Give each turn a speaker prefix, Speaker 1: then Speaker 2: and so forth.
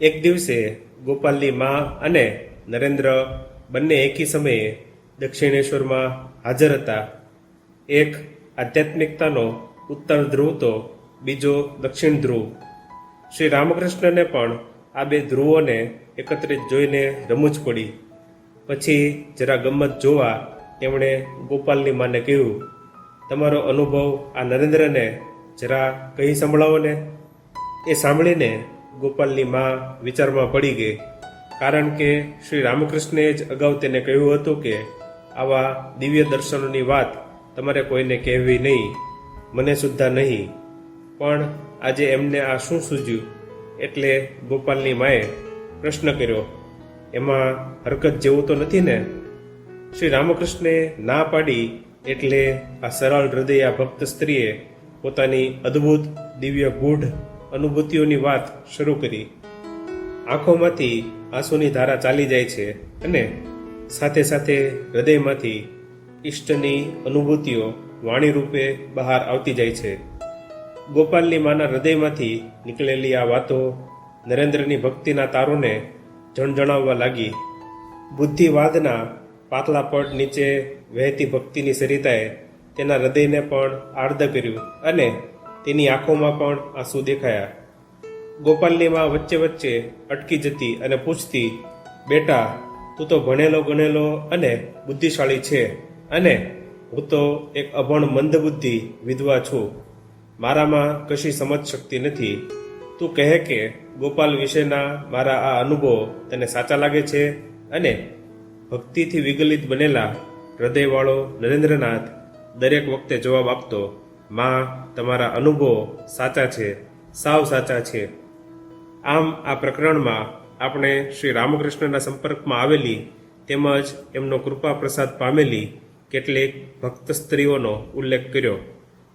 Speaker 1: એક દિવસે ગોપાલની મા અને નરેન્દ્ર બંને એકી સમયે દક્ષિણેશ્વરમાં હાજર હતા. એક આધ્યાત્મિકતાનો ઉત્તર ધ્રુવ તો બીજો દક્ષિણ ધ્રુવ. શ્રી રામકૃષ્ણને પણ આ બે ધ્રુવોને એકત્રિત જોઈને રમૂજ પડી. પછી જરા ગમત જોવા તેમણે ગોપાલની માને કહ્યું, તમારો અનુભવ આ નરેન્દ્રને જરા કહી સંભળાવો ને? એ સાંભળીને ગોપાલની મા વિચારમાં પડી ગઈ. કારણ કે શ્રી રામકૃષ્ણએ જ અગાઉ તેને કહ્યું હતું કે, આવા દિવ્ય દર્શનોની વાત તમારે કોઈને કહેવી નહીં, મને સુદ્ધા નહીં. પણ આજે એમને આ શું સૂજ્યું એટલે ગોપાલની માએ પ્રશ્ન કર્યો, એમાં હરકત જેવું તો નથી ને? શ્રી રામકૃષ્ણે ના પાડી એટલે આ સરળ હૃદયા ભક્ત સ્ત્રીએ પોતાની અદ્ભુત દિવ્ય ગૂઢ અનુભૂતિઓની વાત શરૂ કરી. આંખોમાંથી આંસુની ધારા ચાલી જાય છે અને સાથે સાથે હૃદયમાંથી ઈષ્ટની અનુભૂતિઓ વાણી રૂપે બહાર આવતી જાય છે. ગોપાલની માના હૃદયમાંથી નીકળેલી આ વાતો નરેન્દ્રની ભક્તિના તારોને જણજણાવવા લાગી. બુદ્ધિવાદના પાતળા પડ નીચે વહેતી ભક્તિની સરિતાએ તેના હૃદયને પણ આર્દ કર્યું અને તેની આંખોમાં પણ આંસુ દેખાયા. ગોપાલની માં વચ્ચે વચ્ચે અટકી જતી અને પૂછતી, બેટા, તું તો ભણેલો ગણેલો અને બુદ્ધિશાળી છે અને હું તો એક અભણ મંદબુદ્ધિ વિધવા છું. મારામાં કશી સમજ શકતી નથી. તું કહે કે ગોપાલ વિશેના મારા આ અનુભવો તને સાચા લાગે છે અને ભક્તિથી વિગલિત બનેલા હૃદયવાળો નરેન્દ્રનાથ દરેક વખતે જવાબ આપતો માં તમારા અનુભવો સાચા છે, સાવ સાચા છે. આમ આ પ્રકરણમાં આપણે શ્રી રામકૃષ્ણના સંપર્કમાં આવેલી તેમજ એમનો કૃપા પ્રસાદ પામેલી કેટલીક ભક્ત સ્ત્રીઓનો ઉલ્લેખ કર્યો.